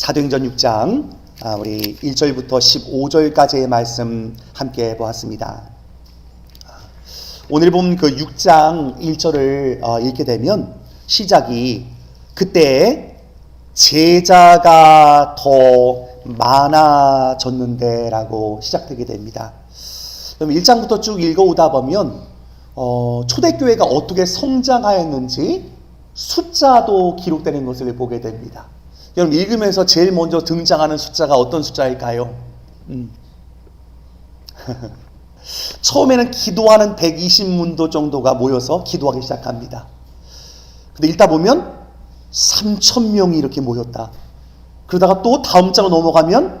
사도행전 6장 아, 우리 1절부터 15절까지의 말씀 함께 보았습니다. 오늘 본 그 6장 1절을 어, 읽게 되면 시작이 그때 제자가 더 많아졌는데라고 시작되게 됩니다. 그럼 1장부터 쭉 읽어오다 보면 어, 초대교회가 어떻게 성장하였는지 숫자도 기록되는 것을 보게 됩니다. 여러분 읽으면서 제일 먼저 등장하는 숫자가 어떤 숫자일까요? 음. 처음에는 기도하는 120문도 정도가 모여서 기도하기 시작합니다. 근데 읽다 보면 3천 명이 이렇게 모였다. 그러다가 또 다음 장으로 넘어가면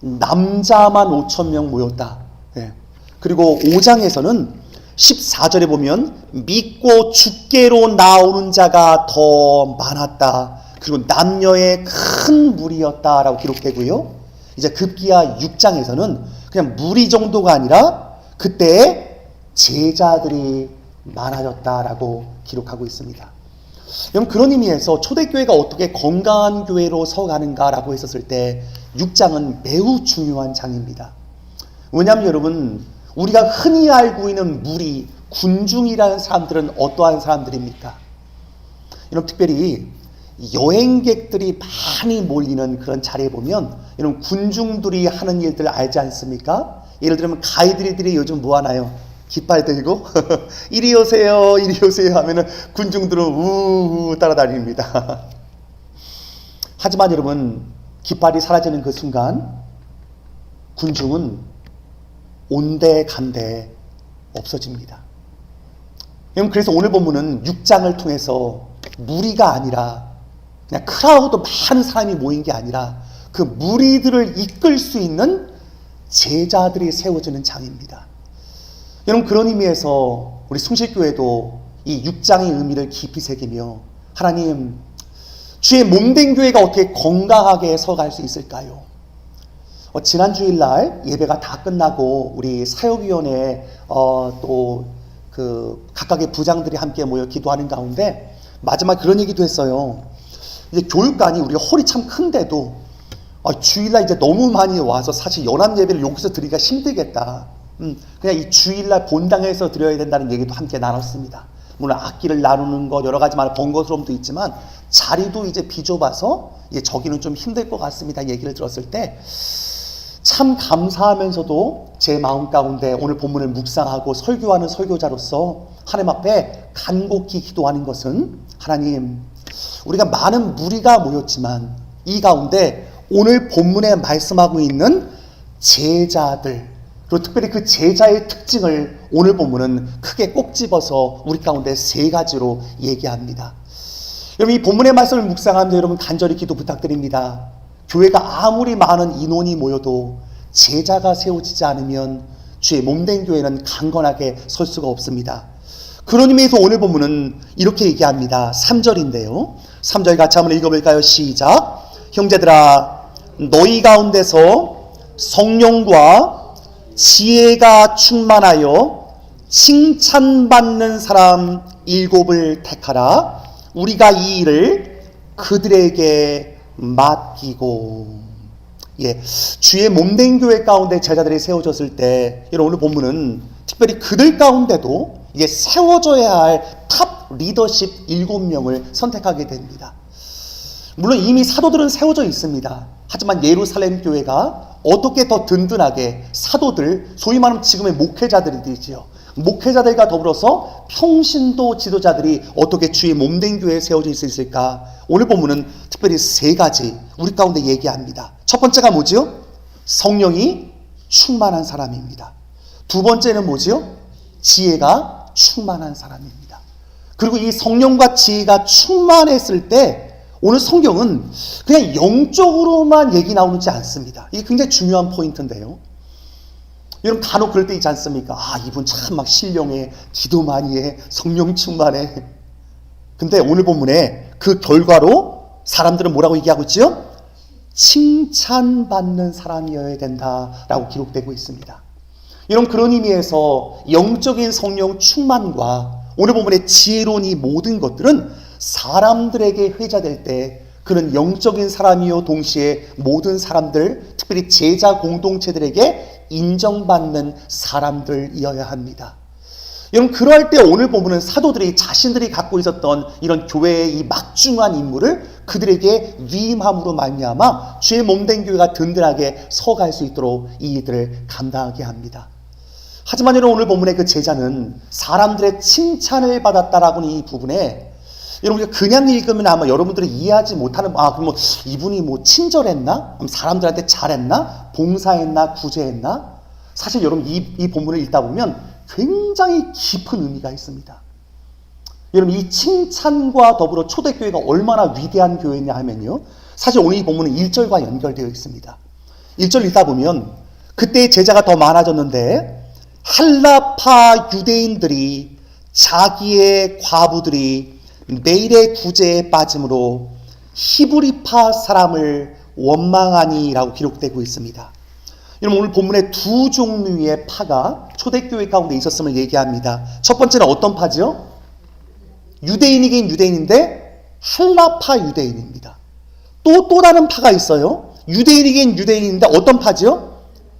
남자만 5천 명 모였다. 네. 그리고 5장에서는 14절에 보면 믿고 죽게로 나오는 자가 더 많았다. 그리고 남녀의 큰 무리였다라고 기록되고요. 이제 급기야 6장에서는 그냥 무리 정도가 아니라 그때 제자들이 많아졌다라고 기록하고 있습니다. 여러분 그런 의미에서 초대교회가 어떻게 건강한 교회로 서가는가라고 했었을 때 6장은 매우 중요한 장입니다. 왜냐하면 여러분 우리가 흔히 알고 있는 무리 군중이라는 사람들은 어떠한 사람들입니까? 여러분 특별히 여행객들이 많이 몰리는 그런 자리에 보면 이런 군중들이 하는 일들 알지 않습니까? 예를 들면 가이드들이 요즘 뭐 하나요? 깃발 들고 이리 오세요, 이리 오세요 하면은 군중들은 우우 따라다닙니다. 하지만 여러분 깃발이 사라지는 그 순간 군중은 온데 간데 없어집니다. 그래서 오늘 본문은 6장을 통해서 무리가 아니라 그냥 크라우드 많은 사람이 모인 게 아니라 그 무리들을 이끌 수 있는 제자들이 세워지는 장입니다. 여러분 그런 의미에서 우리 숭실교회도 이 6장의 의미를 깊이 새기며 하나님 주의 몸된 교회가 어떻게 건강하게 서갈 수 있을까요? 어, 지난 주일날 예배가 다 끝나고 우리 사역위원회 어, 또그 각각의 부장들이 함께 모여 기도하는 가운데 마지막 그런 얘기도 했어요. 이제 교육관이 우리가 홀이 참 큰데도 아, 주일날 이제 너무 많이 와서 사실 연합 예배를 여기서 드리기가 힘들겠다. 음, 그냥 이 주일날 본당에서 드려야 된다는 얘기도 함께 나눴습니다. 물론 악기를 나누는 것 여러 가지 말 번거스러움도 있지만 자리도 이제 비좁아서 이제 저기는 좀 힘들 것 같습니다. 얘기를 들었을 때 참 감사하면서도 제 마음 가운데 오늘 본문을 묵상하고 설교하는 설교자로서 하나님 앞에 간곡히 기도하는 것은 하나님 우리가 많은 무리가 모였지만 이 가운데 오늘 본문에 말씀하고 있는 제자들 그리고 특별히 그 제자의 특징을 오늘 본문은 크게 꼭 집어서 우리 가운데 세 가지로 얘기합니다. 여러분 이 본문의 말씀을 묵상하면서 여러분 간절히 기도 부탁드립니다. 교회가 아무리 많은 인원이 모여도 제자가 세워지지 않으면 주의 몸된 교회는 강건하게 설 수가 없습니다. 그런 의미에서 오늘 본문은 이렇게 얘기합니다. 3절인데요. 3절 같이 한번 읽어볼까요? 시작. 형제들아, 너희 가운데서 성령과 지혜가 충만하여 칭찬받는 사람 일곱을 택하라. 우리가 이 일을 그들에게 맡기고. 예, 주의 몸된 교회 가운데 제자들이 세워졌을 때, 여러분 오늘 본문은 특별히 그들 가운데도 이제 세워져야 할 탑 리더십 일곱 명을 선택하게 됩니다. 물론 이미 사도들은 세워져 있습니다. 하지만 예루살렘 교회가 어떻게 더 든든하게 사도들, 소위 말하면 지금의 목회자들이지요. 목회자들과 더불어서 평신도 지도자들이 어떻게 주의 몸된 교회에 세워질 수 있을까? 오늘 본문은 특별히 세 가지 우리 가운데 얘기합니다. 첫 번째가 뭐지요? 성령이 충만한 사람입니다. 두 번째는 뭐지요? 지혜가 충만한 사람입니다. 그리고 이 성령과 지혜가 충만했을 때 오늘 성경은 그냥 영적으로만 얘기 나오지 않습니다. 이게 굉장히 중요한 포인트인데요. 여러분 간혹 그럴 때 있지 않습니까? 아, 이분 참 막 신령해, 기도 많이 해, 성령 충만해. 근데 오늘 본문에 그 결과로 사람들은 뭐라고 얘기하고 있지요? 칭찬받는 사람이어야 된다라고 기록되고 있습니다. 이런 그런 의미에서 영적인 성령 충만과 오늘 본문의 지혜로운 이 모든 것들은 사람들에게 회자될 때 그는 영적인 사람이요 동시에 모든 사람들, 특별히 제자 공동체들에게 인정받는 사람들이어야 합니다. 여러분 그럴 때 오늘 보면은 사도들이 자신들이 갖고 있었던 이런 교회의 이 막중한 임무를 그들에게 위임함으로 말미암아 주의 몸된 교회가 든든하게 서갈 수 있도록 이 일들을 감당하게 합니다. 하지만 여러분 오늘 본문의 그 제자는 사람들의 칭찬을 받았다라고는 이 부분에 여러분 그냥 읽으면 아마 여러분들이 이해하지 못하는 아 그럼 뭐 이분이 뭐 친절했나? 그럼 사람들한테 잘했나? 봉사했나? 구제했나? 사실 여러분 이, 이 본문을 읽다 보면 굉장히 깊은 의미가 있습니다. 여러분 이 칭찬과 더불어 초대교회가 얼마나 위대한 교회냐 하면요. 사실 오늘 이 본문은 1절과 연결되어 있습니다. 1절 읽다 보면 그때 제자가 더 많아졌는데 한라파 유대인들이 자기의 과부들이 내일의 구제에 빠짐으로 히브리파 사람을 원망하니라고 기록되고 있습니다. 여러분 오늘 본문에 두 종류의 파가 초대교회 가운데 있었음을 얘기합니다. 첫 번째는 어떤 파죠? 유대인이긴 유대인인데 한라파 유대인입니다. 또 또 다른 파가 있어요. 유대인이긴 유대인인데 어떤 파죠?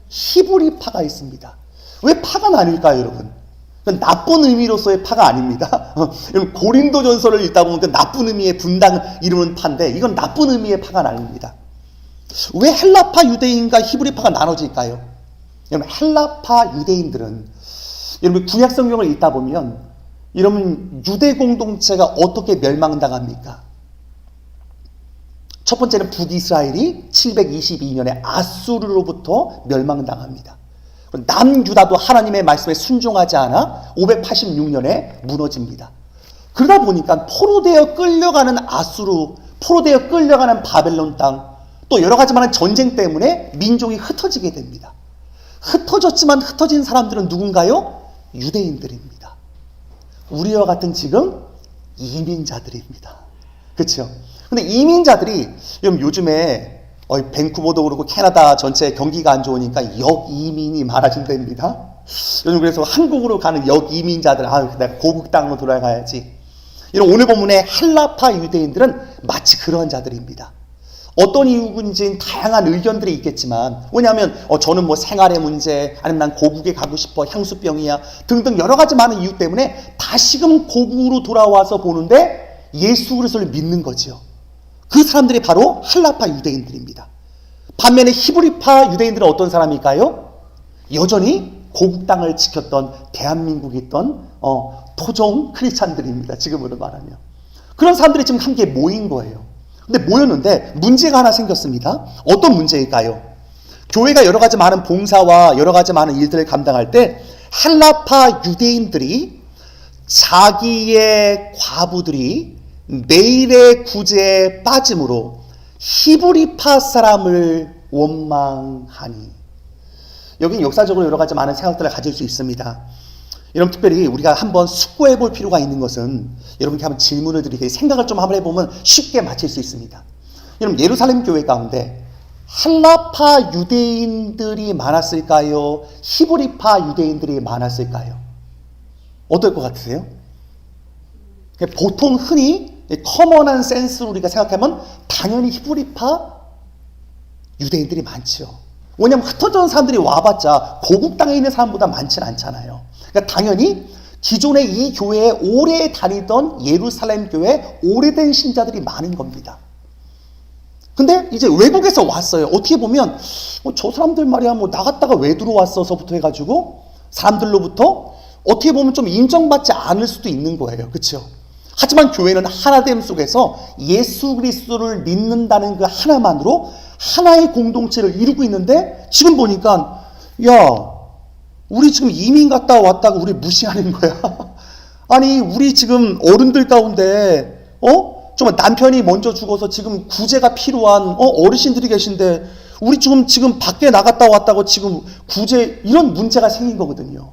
히브리파가 있습니다. 왜 파가 나뉠까요, 여러분? 나쁜 의미로서의 파가 아닙니다. 고린도 전설을 읽다 보면 그 나쁜 의미의 분당을 이루는 파인데 이건 나쁜 의미의 파가 아닙니다. 왜 헬라파 유대인과 히브리파가 나눠질까요? 여러분 헬라파 유대인들은 여러분 구약 성경을 읽다 보면 여러분 유대 공동체가 어떻게 멸망당합니까? 첫 번째는 북이스라엘이 722년에 아수르로부터 멸망당합니다. 남유다도 하나님의 말씀에 순종하지 않아 586년에 무너집니다. 그러다 보니까 포로되어 끌려가는 아수르, 포로되어 끌려가는 바벨론 땅, 또 여러 가지 많은 전쟁 때문에 민족이 흩어지게 됩니다. 흩어졌지만 흩어진 사람들은 누군가요? 유대인들입니다. 우리와 같은 지금 이민자들입니다. 그렇죠? 근데 이민자들이 요즘에 어, 밴쿠버도 그렇고 캐나다 전체 경기가 안 좋으니까 역이민이 많아진답니다. 요즘 그래서 한국으로 가는 역이민자들, 아, 내가 고국 땅으로 돌아가야지. 이런 오늘 본문의 한라파 유대인들은 마치 그런 자들입니다. 어떤 이유인지 다양한 의견들이 있겠지만 왜냐하면 어, 저는 뭐 생활의 문제 아니면 난 고국에 가고 싶어 향수병이야 등등 여러 가지 많은 이유 때문에 다시금 고국으로 돌아와서 보는데 예수 그리스도를 믿는 거지요. 그 사람들이 바로 한라파 유대인들입니다. 반면에 히브리파 유대인들은 어떤 사람일까요? 여전히 고국 땅을 지켰던 대한민국에 있던 어, 토종 크리스찬들입니다. 지금으로 말하면. 그런 사람들이 지금 함께 모인 거예요. 근데 모였는데 문제가 하나 생겼습니다. 어떤 문제일까요? 교회가 여러 가지 많은 봉사와 여러 가지 많은 일들을 감당할 때 한라파 유대인들이 자기의 과부들이 내일의 구제에 빠짐으로 히브리파 사람을 원망하니 여기는 역사적으로 여러 가지 많은 생각들을 가질 수 있습니다. 여러분 특별히 우리가 한번 숙고해 볼 필요가 있는 것은 여러분께 한번 질문을 드리게 생각을 좀 한번 해보면 쉽게 맞힐 수 있습니다. 여러분 예루살렘 교회 가운데 한라파 유대인들이 많았을까요? 히브리파 유대인들이 많았을까요? 어떨 것 같으세요? 보통 흔히 커먼한 센스로 우리가 생각하면 당연히 히브리파 유대인들이 많죠. 왜냐하면 흩어진 사람들이 와봤자 고국 땅에 있는 사람보다 많지는 않잖아요. 그러니까 당연히 기존에 이 교회에 오래 다니던 예루살렘 교회 오래된 신자들이 많은 겁니다. 근데 이제 외국에서 왔어요. 어떻게 보면 뭐 저 사람들 말이야 뭐 나갔다가 왜 들어왔어서부터 해가지고 사람들로부터 어떻게 보면 좀 인정받지 않을 수도 있는 거예요. 그렇죠? 하지만 교회는 하나됨 속에서 예수 그리스도를 믿는다는 그 하나만으로 하나의 공동체를 이루고 있는데 지금 보니까 야 우리 지금 이민 갔다 왔다고 우리 무시하는 거야. 아니, 우리 지금 어른들 가운데, 어? 정말 남편이 먼저 죽어서 지금 구제가 필요한, 어? 어르신들이 계신데, 우리 지금, 지금 밖에 나갔다 왔다고 지금 구제, 이런 문제가 생긴 거거든요.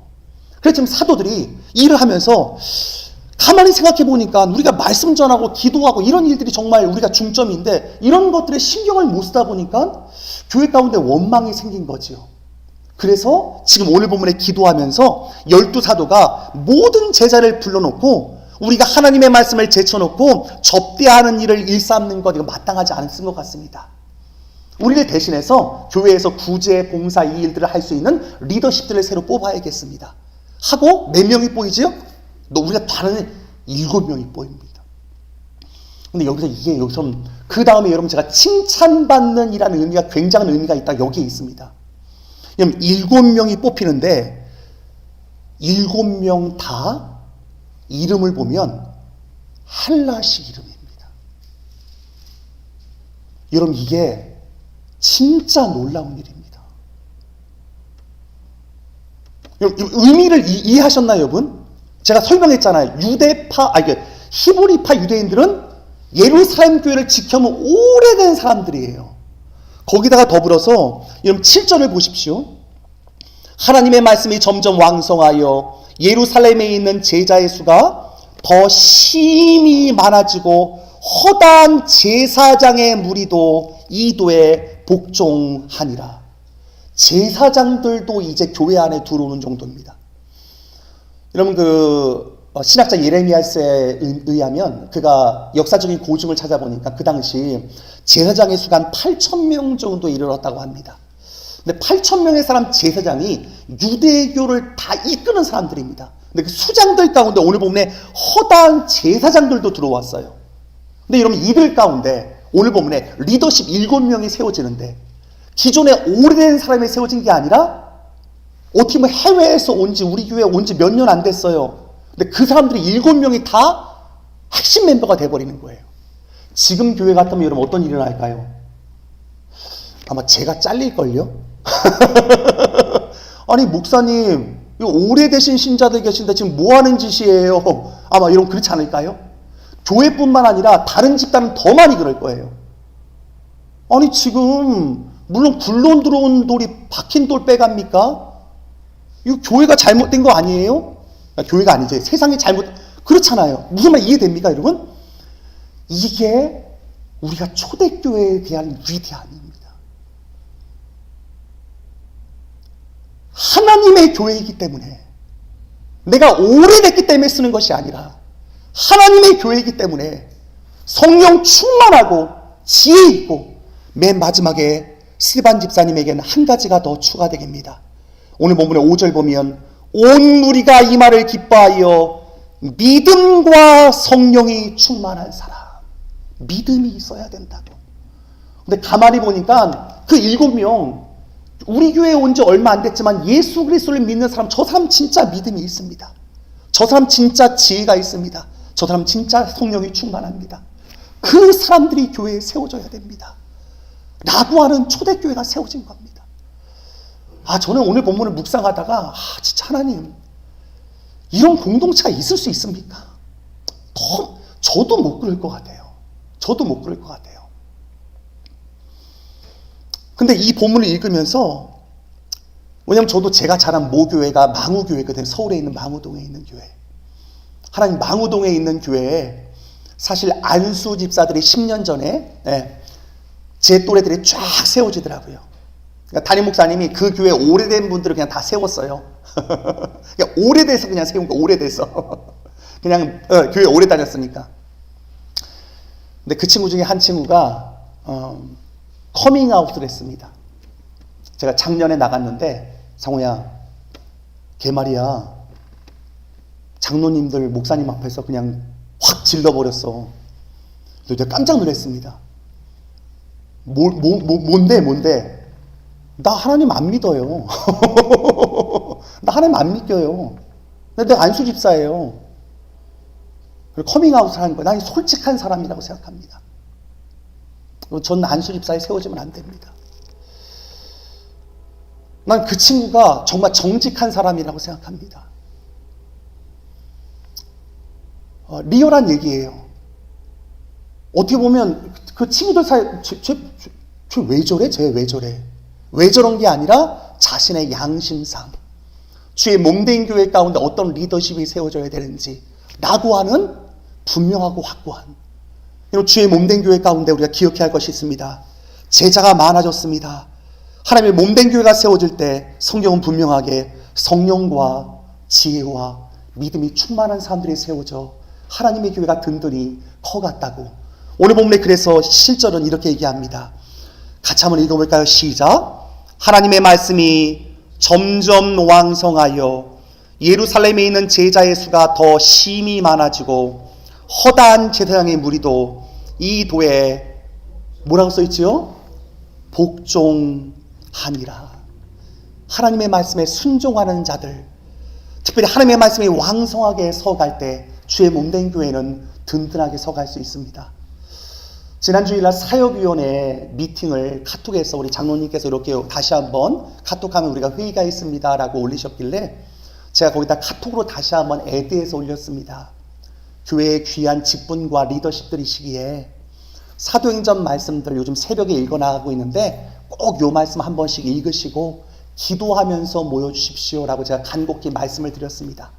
그래서 지금 사도들이 일을 하면서, 가만히 생각해 보니까 우리가 말씀 전하고 기도하고 이런 일들이 정말 우리가 중점인데, 이런 것들에 신경을 못 쓰다 보니까 교회 가운데 원망이 생긴 거지요. 그래서 지금 오늘 본문에 기도하면서 열두 사도가 모든 제자를 불러놓고 우리가 하나님의 말씀을 제쳐놓고 접대하는 일을 일삼는 것 이거 마땅하지 않은 것 같습니다. 우리를 대신해서 교회에서 구제, 봉사 이 일들을 할 수 있는 리더십들을 새로 뽑아야겠습니다. 하고 몇 명이 보이지요? 너 우리가 다른 일곱 명이 보입니다. 근데 여기서 이게 여기서 그 다음에 여러분 제가 칭찬받는 이라는 의미가 굉장한 의미가 있다 여기에 있습니다. 그럼 일곱 명이 뽑히는데 일곱 명 다 이름을 보면 한라식 이름입니다. 여러분 이게 진짜 놀라운 일입니다. 여러분, 의미를 이, 이해하셨나요, 여러분? 제가 설명했잖아요. 유대파, 아, 이게 히브리파 유대인들은 예루살렘 교회를 지켜온 오래된 사람들이에요. 거기다가 더불어서 여러분 7절을 보십시오. 하나님의 말씀이 점점 왕성하여 예루살렘에 있는 제자의 수가 더 심히 많아지고 허다한 제사장의 무리도 이도에 복종하니라. 제사장들도 이제 교회 안에 들어오는 정도입니다. 여러분 그 어, 신학자 예레미야스에 의하면 그가 역사적인 고증을 찾아보니까 그 당시 제사장의 수가 한 8천 명 정도 이르렀다고 합니다. 근데 8천 명의 사람 제사장이 유대교를 다 이끄는 사람들입니다. 근데 그 수장들 가운데 오늘 보면 허다한 제사장들도 들어왔어요. 근데 여러분 이들 가운데 오늘 보면 리더십 7명이 세워지는데 기존에 오래된 사람이 세워진 게 아니라 어떻게 해외에서 온 지 우리 교회에 온지 몇 년 안 됐어요. 근데 그 사람들이 일곱 명이 다 핵심 멤버가 돼버리는 거예요. 지금 교회 같으면 여러분 어떤 일이 날까요? 아마 제가 잘릴걸요? 아니, 목사님, 오래되신 신자들 계신데 지금 뭐 하는 짓이에요? 아마 이런 그렇지 않을까요? 교회뿐만 아니라 다른 집단은 더 많이 그럴 거예요. 아니, 지금, 물론 굴론 들어온 돌이 박힌 돌 빼갑니까? 이거 교회가 잘못된 거 아니에요? 아, 교회가 아니죠. 세상이 잘못, 그렇잖아요. 무슨 말 이해됩니까, 여러분? 이게 우리가 초대교회에 대한 위대함입니다. 하나님의 교회이기 때문에 내가 오래됐기 때문에 쓰는 것이 아니라 하나님의 교회이기 때문에 성령 충만하고 지혜 있고 맨 마지막에 스반 집사님에게는 한 가지가 더 추가되겠습니다. 오늘 본문의 5절 보면 온 무리가 이 말을 기뻐하여 믿음과 성령이 충만한 사람. 믿음이 있어야 된다고. 근데 가만히 보니까 그 일곱 명, 우리 교회에 온 지 얼마 안 됐지만 예수 그리스도를 믿는 사람, 저 사람 진짜 믿음이 있습니다. 저 사람 진짜 지혜가 있습니다. 저 사람 진짜 성령이 충만합니다. 그 사람들이 교회에 세워져야 됩니다. 라고 하는 초대교회가 세워진 겁니다. 아, 저는 오늘 본문을 묵상하다가, 아, 진짜 하나님, 이런 공동체가 있을 수 있습니까? 더, 저도 못 그럴 것 같아요. 저도 못 그럴 것 같아요. 근데 이 본문을 읽으면서, 왜냐면 저도 제가 자란 모교회가 망우교회거든요. 서울에 있는 망우동에 있는 교회. 하나님 망우동에 있는 교회에 사실 안수 집사들이 10년 전에 네, 제 또래들이 쫙 세워지더라고요. 그러니까 담임 목사님이 그 교회 오래된 분들을 그냥 다 세웠어요. 그냥 오래돼서 그냥 세운 거, 오래돼서. 그냥 어, 교회 오래 다녔으니까. 근데 그 친구 중에 한 친구가 어, 커밍아웃을 했습니다. 제가 작년에 나갔는데 상호야, 걔 말이야. 장로님들, 목사님 앞에서 그냥 확 질러버렸어. 제가 깜짝 놀랐습니다. 뭐, 뭐, 뭐, 뭔데, 뭔데? 나 하나님 안 믿어요. 나 하나님 안 믿겨요. 내가 안수 집사예요. 그리고 커밍아웃을 하는 거예요. 나는 솔직한 사람이라고 생각합니다. 전 안수 집사에 세워지면 안 됩니다. 난 그 친구가 정말 정직한 사람이라고 생각합니다. 어, 리얼한 얘기예요. 어떻게 보면 그 친구들 사이, 쟤, 쟤, 쟤, 쟤왜 저래? 쟤 왜 저래? 왜 저런 게 아니라 자신의 양심상 주의 몸된 교회 가운데 어떤 리더십이 세워져야 되는지 라고 하는 분명하고 확고한 주의 몸된 교회 가운데 우리가 기억해야 할 것이 있습니다. 제자가 많아졌습니다. 하나님의 몸된 교회가 세워질 때 성경은 분명하게 성령과 지혜와 믿음이 충만한 사람들이 세워져 하나님의 교회가 든든히 커갔다고. 오늘 본문에 그래서 실절은 이렇게 얘기합니다. 같이 한번 읽어볼까요? 시작. 하나님의 말씀이 점점 왕성하여 예루살렘에 있는 제자의 수가 더 심히 많아지고 허다한 제사장의 무리도 이 도에 뭐라고 써있지요? 복종하니라. 하나님의 말씀에 순종하는 자들, 특별히 하나님의 말씀이 왕성하게 서갈 때 주의 몸된 교회는 든든하게 서갈 수 있습니다. 지난 주일날 사역위원회 미팅을 카톡에서 우리 장로님께서 이렇게 다시 한번 카톡하면 우리가 회의가 있습니다 라고 올리셨길래 제가 거기다 카톡으로 다시 한번 애드해서 올렸습니다. 교회의 귀한 직분과 리더십들이시기에 사도행전 말씀들 요즘 새벽에 읽어나가고 있는데 꼭 요 말씀 한 번씩 읽으시고 기도하면서 모여주십시오 라고 제가 간곡히 말씀을 드렸습니다.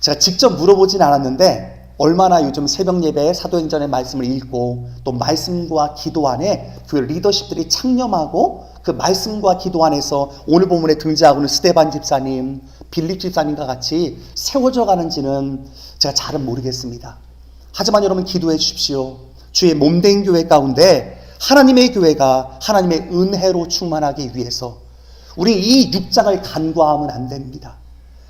제가 직접 물어보진 않았는데 얼마나 요즘 새벽 예배에 사도행전의 말씀을 읽고 또 말씀과 기도 안에 교회 리더십들이 창념하고 그 말씀과 기도 안에서 오늘 본문에 등장하고 있는 스테반 집사님, 빌립 집사님과 같이 세워져 가는지는 제가 잘은 모르겠습니다. 하지만 여러분 기도해 주십시오. 주의 몸된 교회 가운데 하나님의 교회가 하나님의 은혜로 충만하기 위해서 우리 이 육장을 간과하면 안 됩니다.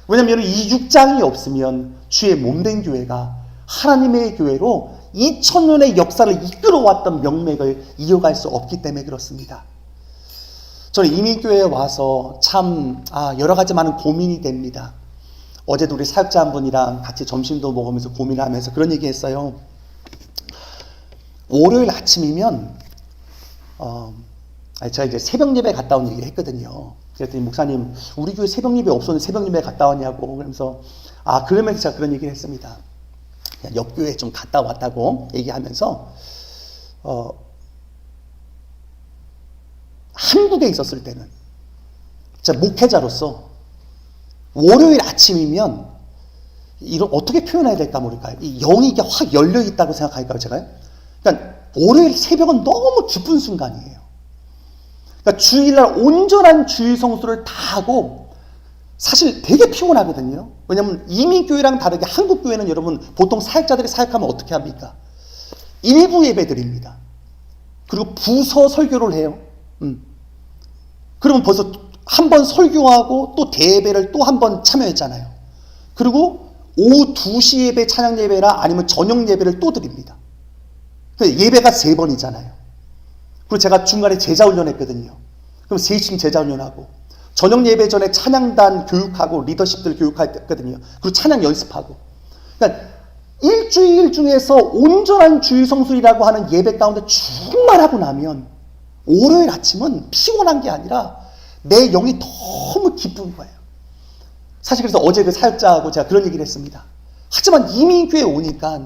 왜냐하면 이 육장이 없으면 주의 몸된 교회가 하나님의 교회로 2000년의 역사를 이끌어왔던 명맥을 이어갈 수 없기 때문에 그렇습니다. 저는 이민교회에 와서 참 아, 여러 가지 많은 고민이 됩니다. 어제도 우리 사역자 한 분이랑 같이 점심도 먹으면서 고민하면서 그런 얘기 했어요. 월요일 아침이면 어, 제가 이제 새벽 예배 갔다 온 얘기를 했거든요. 그랬더니 목사님, 우리 교회 새벽 예배 없었는데 새벽 예배 갔다 왔냐고. 그러면서, 아, 그러면서 제가 그런 얘기를 했습니다. 그냥 옆 교회 좀 갔다 왔다고 얘기하면서, 어, 한국에 있었을 때는, 제가 목회자로서, 월요일 아침이면, 이런, 어떻게 표현해야 될까 모를까요? 이 영이 이게 확 열려 있다고 생각할까요, 제가요? 그러니까, 월요일 새벽은 너무 기쁜 순간이에요. 그러니까 주일날 온전한 주일 성수를 다 하고 사실 되게 피곤하거든요. 왜냐하면 이민교회랑 다르게 한국교회는 여러분 보통 사역자들이 사역하면 어떻게 합니까? 일부 예배 드립니다. 그리고 부서 설교를 해요. 음. 그러면 벌써 한 번 설교하고 또 대예배를 또 한 번 참여했잖아요. 그리고 오후 2시 예배 찬양 예배나 아니면 저녁 예배를 또 드립니다. 예배가 세 번이잖아요. 그리고 제가 중간에 제자 훈련했거든요. 그럼 3시쯤 제자 훈련하고 저녁 예배 전에 찬양단 교육하고 리더십들 교육했거든요. 그리고 찬양 연습하고. 그러니까 일주일 중에서 온전한 주일 성수이라고 하는 예배 가운데 충만하고 나면 월요일 아침은 피곤한 게 아니라 내 영이 너무 기쁜 거예요. 사실 그래서 어제 그 사역자하고 제가 그런 얘기를 했습니다. 하지만 이민교회 오니까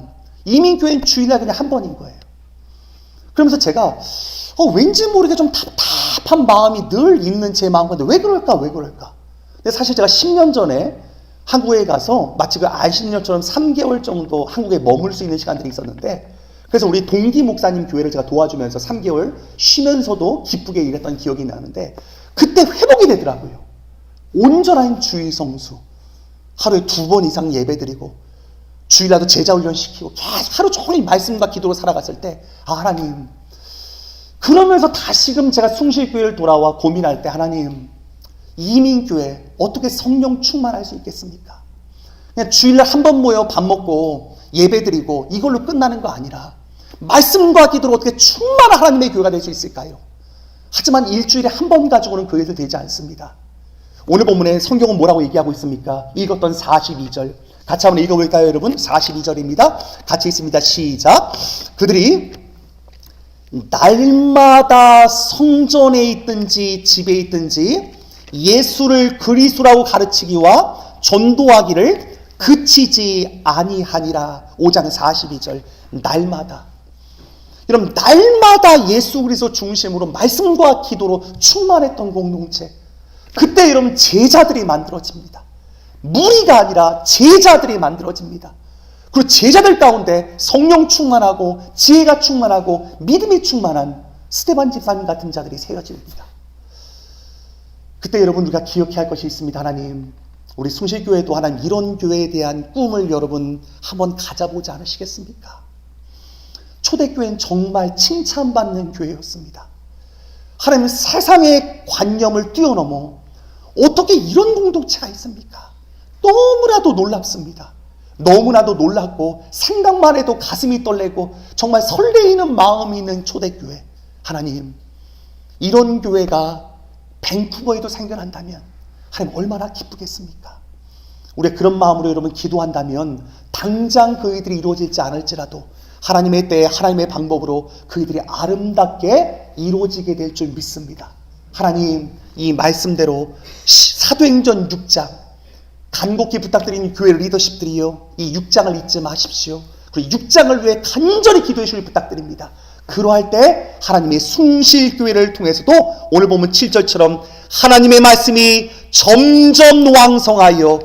이민교회는 주일날 그냥 한 번인 거예요. 그러면서 제가 어, 왠지 모르게 좀 답답 한 마음이 늘 있는 제 마음 가운데 왜 그럴까, 왜 그럴까. 근데 사실 제가 10년 전에 한국에 가서 마치 그 것처럼 3개월 정도 한국에 머물 수 있는 시간들이 있었는데 그래서 우리 동기 목사님 교회를 제가 도와주면서 3개월 쉬면서도 기쁘게 일했던 기억이 나는데 그때 회복이 되더라고요. 온전한 주의 성수. 하루에 두 번 이상 예배 드리고 주일날도 제자 훈련 시키고 계속 하루 종일 말씀과 기도로 살아갔을 때 아, 하나님 그러면서 다시금 제가 숭실교회를 돌아와 고민할 때 하나님 이민교회 어떻게 성령 충만할 수 있겠습니까? 그냥 주일날 한 번 모여 밥 먹고 예배 드리고 이걸로 끝나는 거 아니라 말씀과 기도로 어떻게 충만한 하나님의 교회가 될 수 있을까요? 하지만 일주일에 한 번 가지고는 그 일도 되지 않습니다. 오늘 본문에 성경은 뭐라고 얘기하고 있습니까? 읽었던 42절. 같이 한번 읽어볼까요, 여러분? 42절입니다. 같이 있습니다. 시작. 그들이 날마다 성전에 있든지 집에 있든지 예수를 그리스도라고 가르치기와 전도하기를 그치지 아니하니라. 5장 42절. 날마다. 여러분 날마다 예수 그리스도 중심으로 말씀과 기도로 충만했던 공동체. 그때 여러분 제자들이 만들어집니다. 무리가 아니라 제자들이 만들어집니다. 그리고 제자들 가운데 성령 충만하고 지혜가 충만하고 믿음이 충만한 스테반 집사님 같은 자들이 세워집니다. 그때 여러분 우리가 기억해야 할 것이 있습니다. 하나님, 우리 숭실교회도 하나님 이런 교회에 대한 꿈을 여러분 한번 가져보지 않으시겠습니까? 초대교회는 정말 칭찬받는 교회였습니다. 하나님 세상의 관념을 뛰어넘어 어떻게 이런 공동체가 있습니까? 너무나도 놀랍습니다. 너무나도 놀랍고 생각만 해도 가슴이 떨리고 정말 설레이는 마음이 있는 초대교회. 하나님, 이런 교회가 밴쿠버에도 생겨난다면 하나님 얼마나 기쁘겠습니까? 우리 그런 마음으로 여러분 기도한다면 당장 그 일들이 이루어질지 않을지라도 하나님의 때에 하나님의 방법으로 그 일들이 아름답게 이루어지게 될 줄 믿습니다. 하나님 이 말씀대로 사도행전 6장 간곡히 부탁드리는 교회 리더십들이요 이 6장을 잊지 마십시오. 그리고 6장을 위해 간절히 기도해 주길 부탁드립니다. 그러할 때 하나님의 숭실 교회를 통해서도 오늘 보면 7절처럼 하나님의 말씀이 점점 왕성하여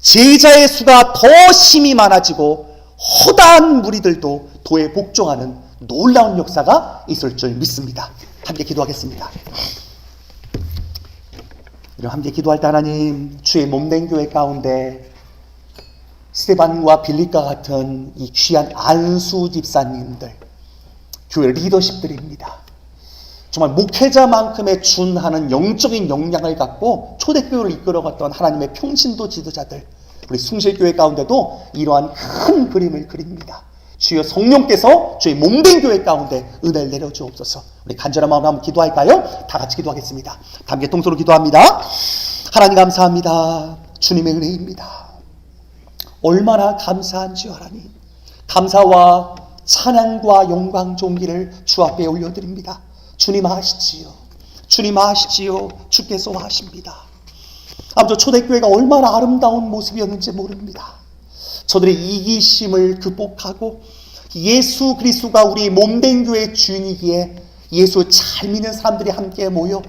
제자의 수가 더 심히 많아지고 허다한 무리들도 도에 복종하는 놀라운 역사가 있을 줄 믿습니다. 함께 기도하겠습니다. 이런 함께 기도할 때 하나님 주의 몸된 교회 가운데 스테반과 빌립과 같은 이 귀한 안수 집사님들 교회 리더십들입니다. 정말 목회자만큼의 준하는 영적인 역량을 갖고 초대교회를 이끌어갔던 하나님의 평신도 지도자들 우리 숭실교회 가운데도 이러한 큰 그림을 그립니다. 주여 성령께서 저희 몸된 교회 가운데 은혜를 내려주옵소서. 우리 간절한 마음으로 한번 기도할까요? 다 같이 기도하겠습니다. 함께 통소로 기도합니다. 하나님 감사합니다. 주님의 은혜입니다. 얼마나 감사한지요 하나님. 감사와 찬양과 영광 존귀를 주 앞에 올려드립니다. 주님 아시지요. 주님 아시지요. 주께서 하십니다. 아무튼 초대교회가 얼마나 아름다운 모습이었는지 모릅니다. 저들의 이기심을 극복하고 예수 그리스도가 우리 몸된 교회 주인이기에 예수 잘 믿는 사람들이 함께 모여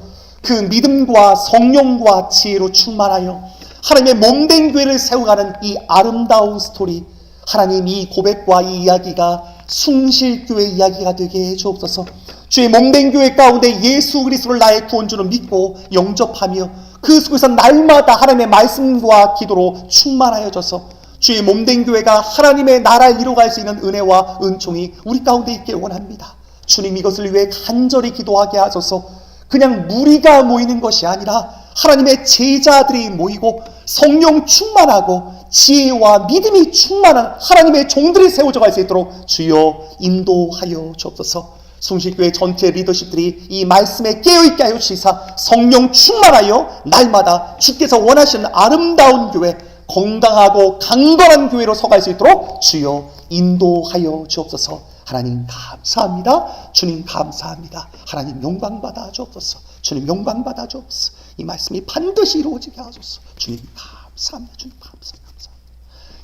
그 믿음과 성령과 지혜로 충만하여 하나님의 몸된 교회를 세워가는 이 아름다운 스토리 하나님 이 고백과 이 이야기가 숭실교회 이야기가 되게 해 주옵소서. 주의 몸된 교회 가운데 예수 그리스도를 나의 구원주로 믿고 영접하며 그 속에서 날마다 하나님의 말씀과 기도로 충만하여져서 주의 몸된 교회가 하나님의 나라를 이루어갈 수 있는 은혜와 은총이 우리 가운데 있게 원합니다. 주님 이것을 위해 간절히 기도하게 하소서 그냥 무리가 모이는 것이 아니라 하나님의 제자들이 모이고 성령 충만하고 지혜와 믿음이 충만한 하나님의 종들이 세워져 갈 수 있도록 주여 인도하여 주옵소서. 숭실교회 전체 리더십들이 이 말씀에 깨어있게 하여 주시사 성령 충만하여 날마다 주께서 원하시는 아름다운 교회 건강하고 강건한 교회로 서갈 수 있도록 주여 인도하여 주옵소서. 하나님 감사합니다. 주님 감사합니다. 하나님 영광 받아 주옵소서. 주님 영광 받아 주옵소서. 이 말씀이 반드시 이루어지게 하소서. 주님 감사합니다. 주님 감사합니다.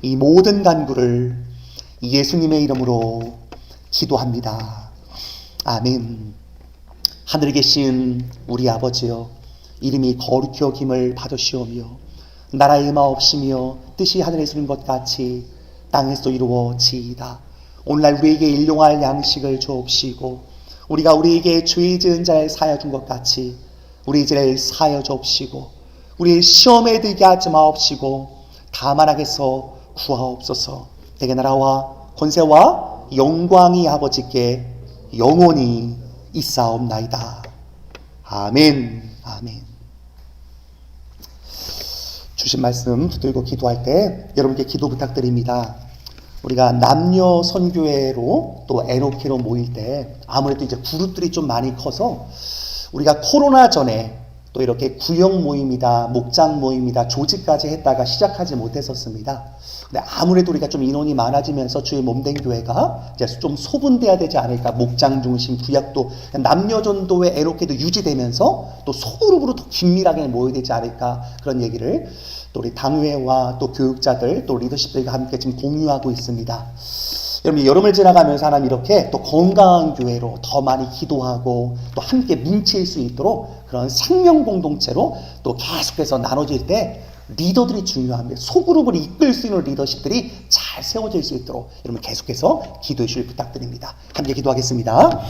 이 모든 간구를 예수님의 이름으로 기도합니다. 아멘. 하늘에 계신 우리 아버지여, 이름이 거룩히 여김을 받으시오며, 나라의 마옵시며, 뜻이 하늘에서 이룬 것 같이 땅에서 이루어지이다. 오늘날 우리에게 일용할 양식을 주옵시고, 우리가 우리에게 죄 지은 자를 사여 준 것 같이 우리 죄를 사여 주옵시고, 우리 시험에 들게 하지 마옵시고, 다만 악에서 구하옵소서. 내게 나라와 권세와 영광이 아버지께 영원히 있사옵나이다. 아멘. 아멘. 주신 말씀 붙들고 기도할 때 여러분께 기도 부탁드립니다. 우리가 남녀 선교회로 또 에노케로 모일 때 아무래도 이제 그룹들이 좀 많이 커서 우리가 코로나 전에 또 이렇게 구역 모임이다, 목장 모임이다, 조직까지 했다가 시작하지 못했었습니다. 근데 아무래도 우리가 좀 인원이 많아지면서 주의 몸된 교회가 이제 좀 소분돼야 되지 않을까. 목장 중심 구약도 남녀 전도의 에로케도 유지되면서 또 소그룹으로 더 긴밀하게 모여야 되지 않을까. 그런 얘기를 또 우리 당회와 또 교육자들 또 리더십들과 함께 지금 공유하고 있습니다. 여러분 여름을 지나가면서 하나님 이렇게 또 건강한 교회로 더 많이 기도하고 또 함께 뭉칠 수 있도록 그런 생명 공동체로 또 계속해서 나눠질 때 리더들이 중요합니다. 소그룹을 이끌 수 있는 리더십들이 잘 세워질 수 있도록 여러분 계속해서 기도해 주실 부탁드립니다. 함께 기도하겠습니다.